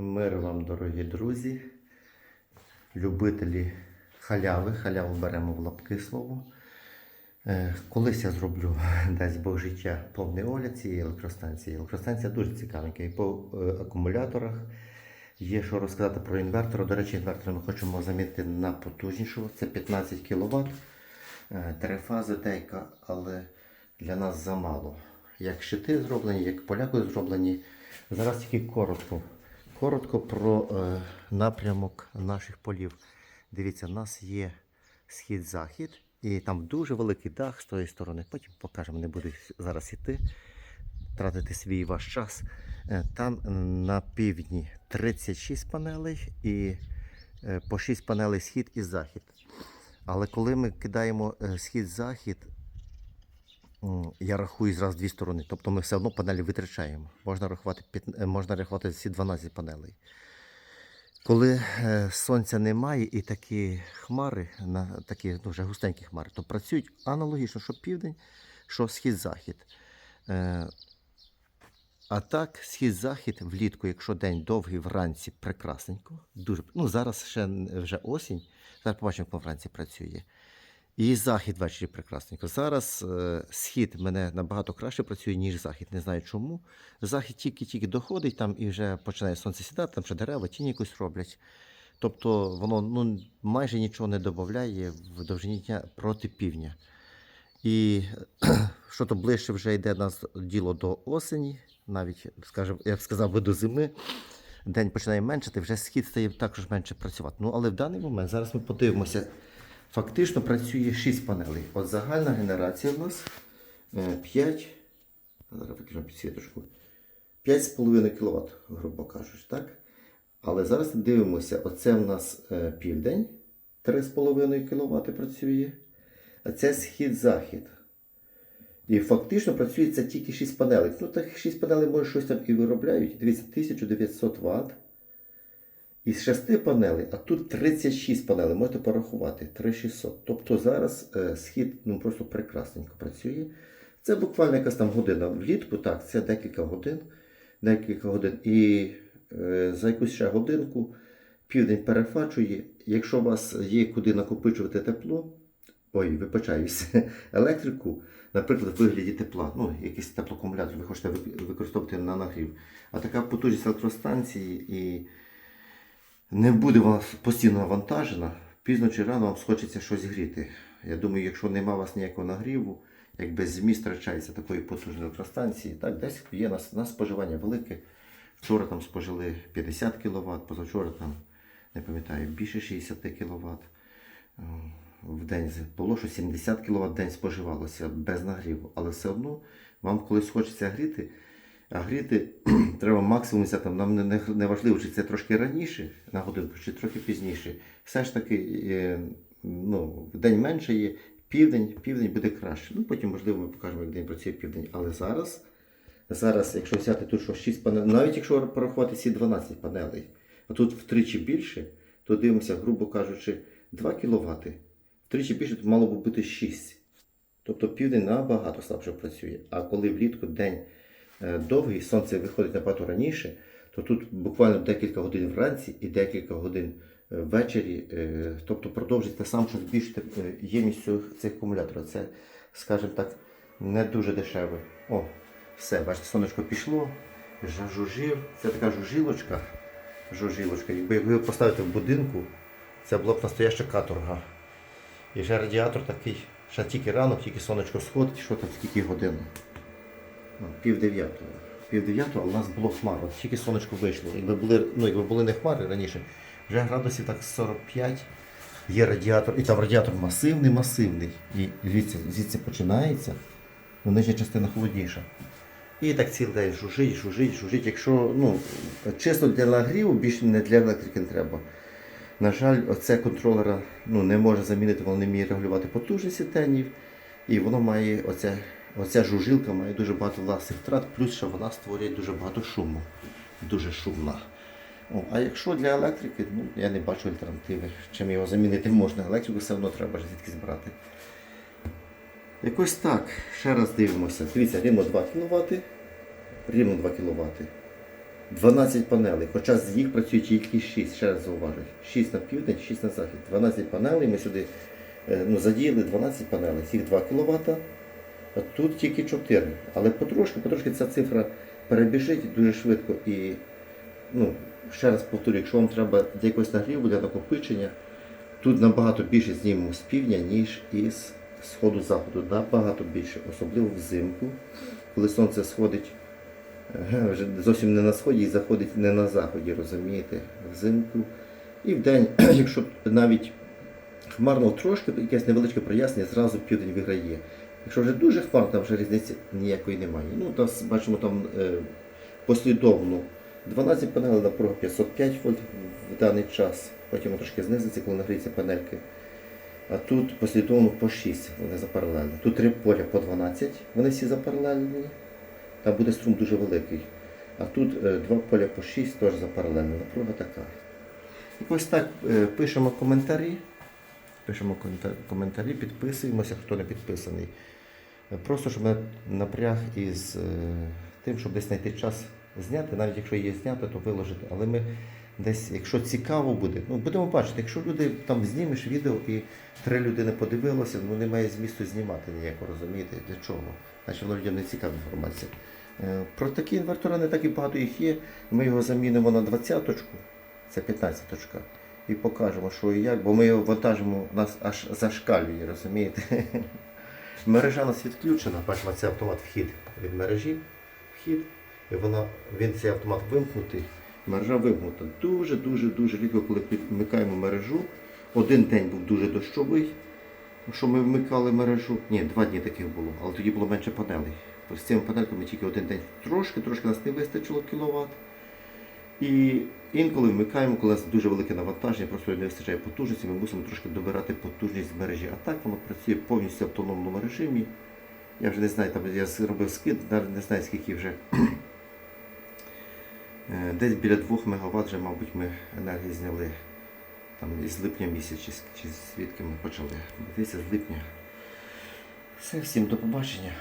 Мир вам, дорогі друзі, любителі халяви. Халяву беремо в лапки слово. Е, Колись я зроблю, дасть Бог життя, повний огляд цієї електростанції. Електростанція дуже цікавенька. І по е, акумуляторах є що розказати про інвертор. До речі, інвертор ми хочемо замінити на потужнішого. Це 15 кВт. Три фази але для нас замало. Як щити зроблені, як поляки зроблені. Зараз тільки коротко. Коротко про е, напрямок наших полів. Дивіться, у нас є схід-захід, і там дуже великий дах з тої сторони. Потім покажемо, не буду зараз іти, тратити свій ваш час. Е, Там на півдні 36 панелей і е, по 6 панелей схід і захід. Але коли ми кидаємо е, схід-захід, я рахую зразу дві сторони. Тобто ми все одно панелі витрачаємо. Можна рахувати, е, можна рахувати всі 12 панелей. Коли е, сонця немає і такі хмари, такі ну, вже густенькі хмари, то працюють аналогічно, що південь, що схід-захід. Е, а так, схід-захід влітку, якщо день довгий, вранці прекрасненько. Дуже, ну, зараз ще вже осінь. Зараз побачимо, як вранці працює. І захід ввечері прекрасненько. Зараз е, схід мене набагато краще працює, ніж захід. Не знаю чому. Захід тільки-тільки доходить, там і вже починає сонце сідати, там ще дерева, тінь якусь роблять. Тобто воно ну, майже нічого не додає в довжині дня проти півдня. І що то ближче вже йде нас діло до осені, навіть, скажімо, я б сказав би до зими. День починає меншати, вже схід стає також менше працювати. Ну, але в даний момент зараз ми подивимося. Фактично працює 6 панелей. От загальна генерація у нас е, 5, зараз виключимо підсвіточку, 5,5 кВт, грубо кажучи, так? Але зараз дивимося, оце в нас е, південь, 3,5 кВт працює, а це схід-захід. І фактично працює це тільки 6 панелей. Ну, так 6 панелей може щось там і виробляють. Дивіться, 1900 Вт. Із 6 панелей, а тут 36 панелей, можете порахувати, 3600. Тобто зараз е, схід ну, просто прекрасненько працює. Це буквально якась там година влітку, так, це декілька годин. Декілька годин. І е, за якусь ще годинку південь перефачує. Якщо у вас є куди накопичувати тепло, ой, вибачаюся, електрику, наприклад, в вигляді тепла, ну, якийсь теплоакумулятор ви хочете використовувати на нагрів. А така потужність електростанції і не буде вона постійно навантажена, пізно чи рано вам схочеться щось гріти. Я думаю, якщо нема у вас ніякого нагріву, якби зміст втрачається такої потужної електростанції, так, десь є на, на споживання велике. Вчора там спожили 50 кВт, позавчора там, не пам'ятаю, більше 60 кВт. В день було, що 70 кВт в день споживалося без нагріву, але все одно вам колись хочеться гріти, а гріти треба максимум там, нам не, не, не важливо, чи це трошки раніше на годинку, чи трохи пізніше. Все ж таки, е, ну, день менше є, південь, південь буде краще. Ну, потім, можливо, ми покажемо, як день працює південь. Але зараз, зараз, якщо взяти тут що 6 панелей, навіть якщо порахувати ці 12 панелей, а тут втричі більше, то дивимося, грубо кажучи, 2 кВт. Втричі більше то мало би бути 6. Тобто південь набагато слабше працює. А коли влітку день довгий, сонце виходить набагато раніше, то тут буквально декілька годин вранці і декілька годин е, ввечері, е, тобто продовжить те саме, що збільшити е, ємність цих акумуляторів. Це, скажімо так, не дуже дешеве. О, все, бачите, сонечко пішло, жужжив. Це така жужілочка. Жужілочка. Якби його поставити в будинку, це була б настояща каторга. І вже радіатор такий, ще тільки ранок, тільки сонечко сходить, що там скільки годин? Ну, Пів дев'ятого. Пів у нас було хмар, от тільки сонечко вийшло. Якби були, ну, якби були не хмари раніше, вже градусів так 45. Є радіатор, і там радіатор масивний, масивний. І звідси, звідси починається, ну, нижня частина холодніша. І так цілий день жужить, жужить, жужить. Якщо ну, чисто для нагріву, більше не для електрики не треба. На жаль, оце контролера ну, не може замінити, воно не вміє регулювати потужність тенів. І воно має, оця, оця жужилка має дуже багато власних втрат, плюс що вона створює дуже багато шуму. Дуже шумна. О, а якщо для електрики, ну, я не бачу альтернативи. Чим його замінити можна, електрику все одно треба звідки збирати. Якось так. Ще раз дивимося. Дивіться, рівно 2 кВт. Рівно 2 кВт. 12 панелей, хоча з їх працює тільки 6, ще раз зауважую. 6 на південь, 6 на захід. 12 панелей, ми сюди е, ну, задіяли 12 панелей, їх 2 кВт, тут тільки 4. Але потрошки, потрошки ця цифра перебіжить дуже швидко і ну, ще раз повторю, якщо вам треба для якогось нагріву, для накопичення, тут набагато більше знімемо з півдня, ніж із сходу заходу. Набагато більше, особливо взимку, коли сонце сходить е, вже зовсім не на сході і заходить не на заході, розумієте, взимку. І в день, якщо навіть хмарно трошки, якесь невеличке прояснення, зразу південь виграє. Якщо вже дуже хмарно, там вже різниці ніякої немає. Ну, там бачимо там е, послідовно 12 панелей напруга 505 вольт в даний час. Потім трошки знизиться, коли нагріються панельки. А тут послідовно по 6, вони запаралельно. Тут три поля по 12, вони всі запаралельні. Там буде струм дуже великий. А тут е, два поля по 6 теж запаралельно. Напруга така. Ось так е, пишемо коментарі. Пишемо коментарі, підписуємося, хто не підписаний. Е, Просто щоб напряг із е, тим, щоб десь знайти час зняти, навіть якщо є зняти, то виложити. Але ми десь, якщо цікаво буде, ну будемо бачити, якщо люди там знімеш відео і три людини подивилося, ну немає змісту знімати ніякого, розумієте, для чого? Значить воно людям не цікава інформація. Е, Про такі інвертори не так і багато їх є. Ми його замінимо на 20-точку, це 15-точка. І покажемо, що і як, бо ми його вантажимо, нас аж зашкалює, розумієте? Мережа у нас відключена, бачимо, це автомат вхід від мережі, вхід, і вона, він цей автомат вимкнутий, мережа вимкнута. Дуже, дуже, дуже рідко, коли підмикаємо мережу. Один день був дуже дощовий, що ми вмикали мережу. Ні, два дні таких було, але тоді було менше панелей. З цими панельками тільки один день трошки, трошки нас не вистачило кіловат. І інколи вмикаємо, коли у нас дуже велике навантаження, просто не вистачає потужності, ми мусимо трошки добирати потужність мережі. А так воно працює повністю в автономному режимі. Я вже не знаю, там я зробив скид, навіть не знаю скільки вже. Е, Десь біля 2 МВт вже, мабуть, ми енергії зняли там із липня місяця, чи, звідки ми почали. Дивіться, з липня. Все, всім до побачення.